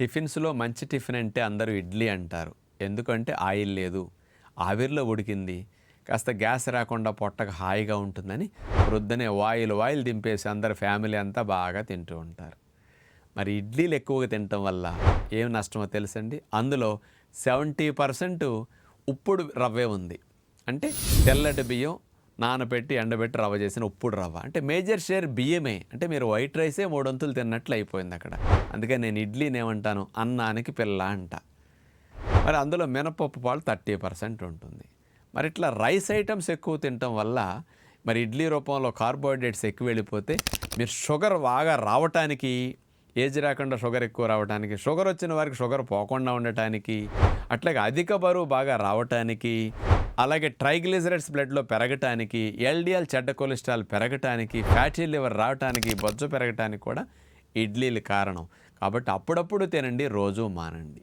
టిఫిన్స్లో మంచి టిఫిన్ అంటే అందరూ ఇడ్లీ అంటారు. ఎందుకంటే ఆయిల్ లేదు. ఆవిరిలో ఉడికింది. కాస్త గ్యాస్ రాకుండా పొట్టకు హాయిగా ఉంటుందని వృద్ధనే వాయిల్ వాయిల్ దింపేసి అందరు ఫ్యామిలీ అంతా బాగా తింటూ ఉంటారు. మరి ఇడ్లీలు ఎక్కువగా తినటం వల్ల ఏం నష్టమో తెలుసండి? అందులో సెవెంటీ పర్సెంట్ ఉప్పుడు రవ్వే ఉంది. అంటే తెల్లటి బియ్యం నానబెట్టి ఎండబెట్టి రవ్వ చేసిన ఉప్పుడు రవ్వ. అంటే మేజర్ షేర్ బియ్యమే. అంటే మీరు వైట్ రైసే మూడొంతులు తిన్నట్లు అయిపోయింది అక్కడ. అందుకే నేను ఇడ్లీని ఏమంటాను? అన్నానికి పిల్ల అంట. మరి అందులో మినపప్పు పాలు థర్టీ పర్సెంట్ ఉంటుంది. మరి ఇట్లా రైస్ ఐటమ్స్ ఎక్కువ తినటం వల్ల మరి ఇడ్లీ రూపంలో కార్బోహైడ్రేట్స్ ఎక్కువ వెళ్ళిపోతే మీరు షుగర్ బాగా రావటానికి ఏజ్ రాకుండా షుగర్ ఎక్కువ రావడానికి షుగర్ వచ్చిన వారికి షుగర్ పోకుండా ఉండటానికి అట్లాగే అధిక బరువు బాగా రావటానికి అలాగే ట్రైగ్లిజరైడ్స్ బ్లడ్లో పెరగటానికి ఎల్డిఎల్ చెడ్డ కొలెస్ట్రాల్ పెరగటానికి ఫ్యాటీ లివర్ రావటానికి బొజ్జు పెరగటానికి కూడా ఇడ్లీలు కారణం. కాబట్టి అప్పుడప్పుడు తినండి రోజు మానండి.